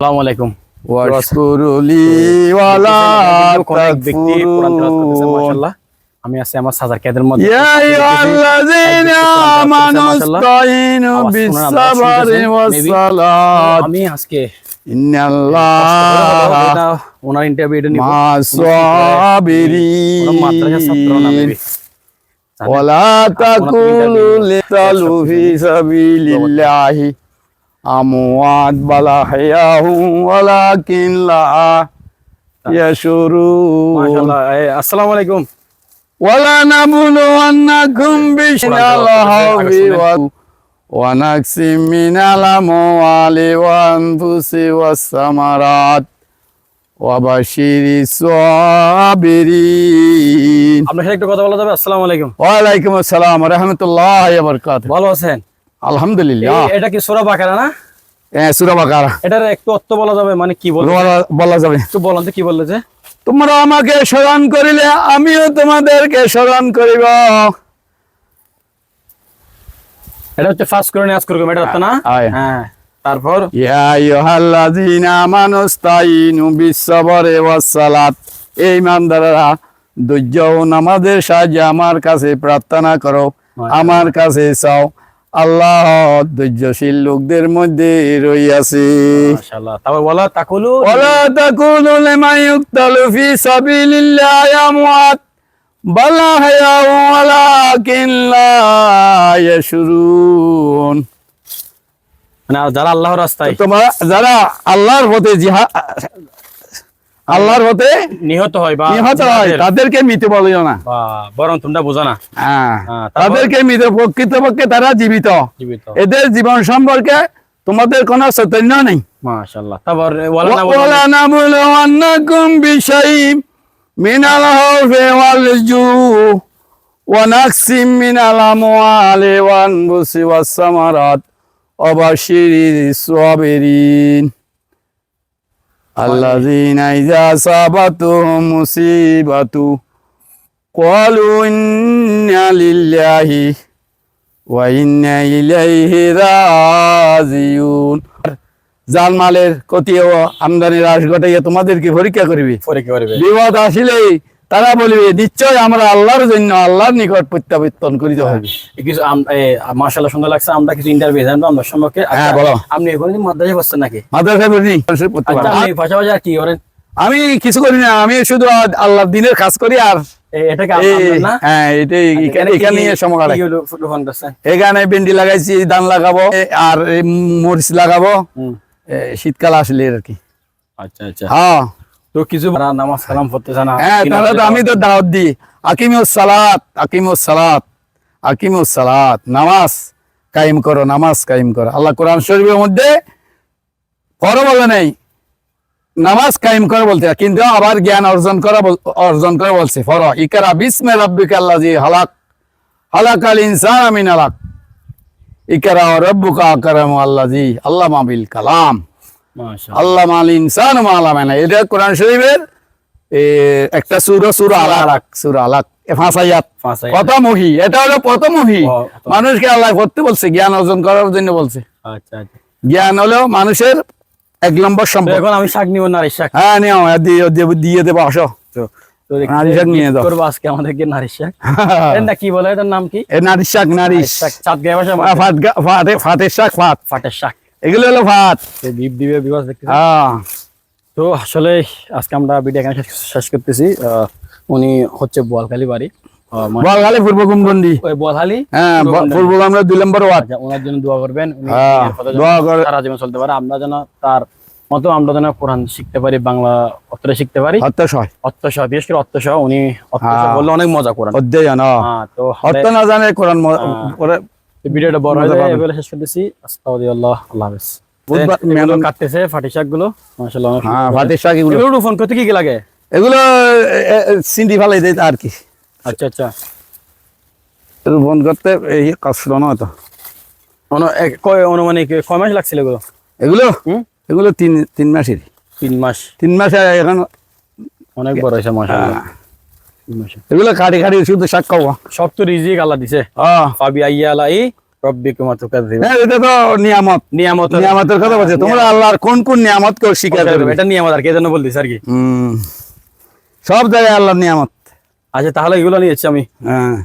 আসসালামু আলাইকুম। আমি আছি আমার সাজার কেদের মধ্যে। আমি আজকে ওনার ইন্টারভিউ এটা নিব। মা-সাবিরিন ওনার মাদ্রাসার ছাত্র না maybe। আমওয়াত বালা হায়াহু ওয়ালাকিন লা ইয়াশুরু। মাশাআল্লাহ আসসালামু আলাইকুম। ওয়ালা নাবলুওয়ান্নাকুম বিশাল হাওবি ওয়া ওয়ানাকসিম মিনাল আমওয়ালি ওয়ানফুসি ওয়াসসামারাত আপনার সাথে একটা কথা বলা যাবে? আসসালামু আলাইকুম। ওয়ালাইকুম আসসালাম রহমতুল্লাহ ভালো আছেন? আলহামদুলিল্লাহ। এটা কি সূরা বাকারা না? সুরা বাকারা। এটার একটু অর্থ বলা যাবে মানে কি বলা- যাবে। একটু বলেন তো কি বললে যে? তোমরা আমাকে স্মরণ করিলে আমিও তোমাদেরকে স্মরণ করিব। এটা হচ্ছে ফার্স্ট করে করবে এটা না? হ্যাঁ তারপর? ইয়া বিস-সাবরি ওয়াস-সালাত। এই ইমানদাররা ধৈর্য ও নামাজের সাহায্যে আমার কাছে প্রার্থনা করো আমার কাছে চাও। আল্লাহ ধৈর্যশীল লোকদের মধ্যে রইয়াছে তারপর বলা তাকুলু। ওয়ালা তাকুনু লিমান ইউকতালু ফি সাবিলিল্লাহি আমওয়াত। বাল আহয়াউ ওয়ালাকিন লা ইয়াশউরুন মানে যারা আল্লাহর রাস্তায়। তোমরা যারা আল্লাহর পথে জিহাদ আল্লাহর পথে নিহত হয় বা নিহত হয় তাদেরকে মৃত বলিও না। বরং তোমরা বোঝা না। হ্যাঁ, হ্যাঁ? তাদেরকে মৃত প্রকৃতপক্ষে তারা জীবিত। এদের জীবন সম্পর্কে তোমাদের কোনো চৈতন্য নেই। মাশাআল্লাহ। তারপর ওয়ালা না বলা ওয়ালা মিনাল খাউফি ওয়াল জু ওয়া নাকসিম মিনাল আমওয়ালি ওয়ান বুসি ওয়াস সামারাত ওয়া সাবিরিন। الذين إذا أصابتهم مصيبة قالوا إنا لله وإنا إليه راجعون জালমালের ক্ষতিও আমদানি হ্রাস ঘটাইয়া তোমাদেরকে পরীক্ষা করিবে পরীক্ষা করবে বিপদ আসিলেই তারা বলিবে নিশ্চয় আমরা আল্লাহর জন্য আল্লাহর নিকট প্রত্যাবর্তন করিতে হবে কিছু মাশাআল্লাহ সুন্দর লাগছে আমরা কিছু ইন্টারভিউ জানব আমরা সম্পর্কে। হ্যাঁ, বলো। আপনি এখন মাদ্রাসায় বসছেন নাকি? মাদ্রাসা পারে। আচ্ছা আপনি পাশাপাশি আর কি করেন? আমি কিছু করি না আমি শুধু আল্লাহর দিনের কাজ করি আর হ্যাঁ করছেন এখানে ভেন্ডি লাগাইছি ধান লাগাবো আর মরিচ লাগাবো। শীতকাল আসলে আর কি। আচ্ছা আচ্ছা। হ্যাঁ। তো কিছু নামাজ কালাম না। হ্যাঁ তাহলে তো আমি তো দাওয়াত দিই। আকিমুস সালাত আকিমুস সালাত আকিমুস সালাত। নামাজ কায়েম করো নামাজ কায়েম করো। আল্লাহ কোরআন শরীফের মধ্যে বলে নেই নামাজ কায়েম করো বলতে। কিন্তু আবার জ্ঞান অর্জন করা অর্জন করে বলছে ফরো ইকারা বিসমে রাব্বিকা আল্লাজি হালাক হালাকাল ইনসান আমিন আলাক ইকারা রব্বুকা আকরাম আল্লাজি আল্লাহ মাবিল কালাম। আল্লাহ মাল ইনসান মালামানা এটা কোরআন শরীফের একটা সুর সুর আলাক সুর আলাক ফাঁসাইয়াত প্রথমহি এটা হলো প্রথমহি মানুষকে আল্লাহ করতে বলছে জ্ঞান অর্জন করার জন্য বলছে। আচ্ছা আচ্ছা। জ্ঞান হলো মানুষের এক নম্বর সম্পদ। এখন আমি শাক নিব নারী শাক? হ্যাঁ নিও দিয়ে দেবো আসো। নারী শাক নিয়ে। করব আজকে আমাদেরকে নারী শাক? না কি বলে এটার নাম কি? শাক শাক চাঁদ গায়ে ফাটের শাক ফাট ফাটের শাক। এগুলো হলো ফাট তো দ্বীপ দিবে বিবাস দেখতে হ্যাঁ। তো আসলে আজকে আমরা ভিডিও এখানে শেষ- করতেছি। উনি হচ্ছে বোয়ালখালী বাড়ি। মানে পূর্ব কুমবন্দি ওই বোয়ালখালী হ্যাঁ পূর্ব আমরা দুই নম্বর ওয়ার্ড। আচ্ছা, ওনার জন্য দোয়া করবেন। হ্যাঁ, দোয়া করে- সারা জীবন চলতে পারে। আমরা যেন তার মতো আমরা যেন কোরআন শিখতে পারি বাংলা অর্থটা শিখতে পারি। হত্যাশয় অর্থসহ বিশেষ করে অর্থসহ উনি হ্যাঁ। বললে অনেক মজা কোরআন। অধ্যয়ন হ্যাঁ। তো অর্থ না জানে কোরআন ভিডিওটা বড় হয়ে যায় এবারে শেষ করতেছি। আস্তাগফিরুল্লাহ আল্লাহ হাফেজ। বুধবার- কাটতেছে ফাটি মাশাআল্লাহ হ্যাঁ। ফাটের শাক এগুলো। এগুলো ফোন করতে কি কি লাগে? এগুলো সিন্ডি ফেলাই দেয় আর কি। আচ্ছা আচ্ছা। করতে এই না এক- কয় অনুমানিক কয় মাস লাগছিল এগুলো? এগুলো? এগুলো তিন তিন মাসের তিন মাস। তিন মাসে এখন অনেক বড় হয়েছে হ্যাঁ। মাসে। এগুলো কাটি কাটি শুধু শাক খাওয়া। সব তো রিজিক আল্লাহ দিছে। হ্যাঁ। আইয়া হ্যাঁ এটা তো নিয়ামত। নিয়ামত নিয়ামতের কথা বলছে। তোমরা আল্লাহর কোন কোন নিয়ামত কেউ স্বীকার করবে? এটা নিয়ামত আর কে যেন আর কি। সব জায়গায় আল্লাহর নিয়ামত। আচ্ছা তাহলে এগুলো নিয়েছি আমি। হ্যাঁ।